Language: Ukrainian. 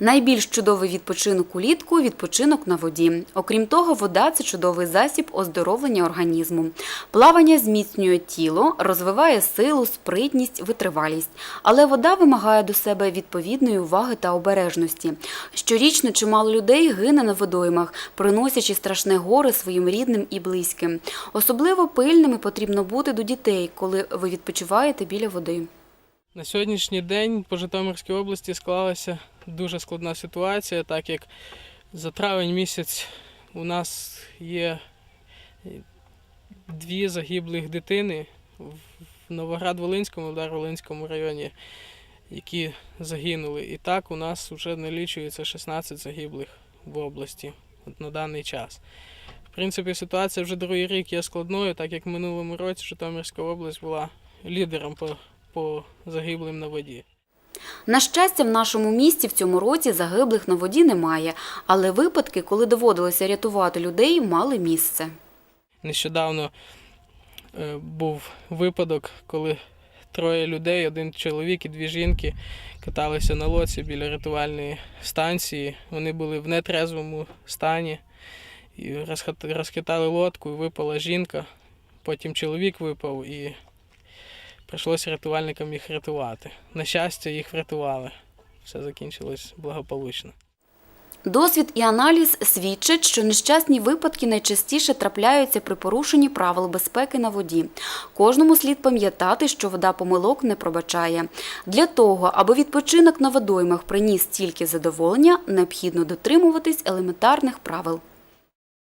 Найбільш чудовий відпочинок улітку відпочинок на воді. Окрім того, вода це чудовий засіб оздоровлення організму. Плавання зміцнює тіло, розвиває силу, спритність, витривалість. Але вода вимагає до себе відповідної уваги та обережності. Щорічно чимало людей гине на водоймах, приносячи страшне горе своїм рідним і близьким. Особливо пильними потрібно бути до дітей, коли ви відпочиваєте біля води. На сьогоднішній день по Житомирській області склалася дуже складна ситуація, так як за травень місяць у нас є е, дві загиблих дитини в Новоград-Волинському, Удар-Волинському районі, які загинули. І так у нас вже налічується 16 загиблих в області от на даний час. В принципі, ситуація вже другий рік є складною, так як в минулому році Житомирська область була лідером по по загиблим на воді. На щастя, в нашому місті в цьому році загиблих на воді немає, але випадки, коли доводилося рятувати людей, мали місце. Нещодавно е, був випадок, коли троє людей, один чоловік і дві жінки каталися на лодці біля рятувальної станції. Вони були в нетрезвому стані і розхитали лодку, випала жінка. Потім чоловік випав і прийшлося рятувальникам їх рятувати. На щастя, їх врятували. Все закінчилось благополучно. Досвід і аналіз свідчать, що нещасні випадки найчастіше трапляються при порушенні правил безпеки на воді. Кожному слід пам'ятати, що вода помилок не пробачає. Для того, аби відпочинок на водоймах приніс тільки задоволення, необхідно дотримуватись елементарних правил.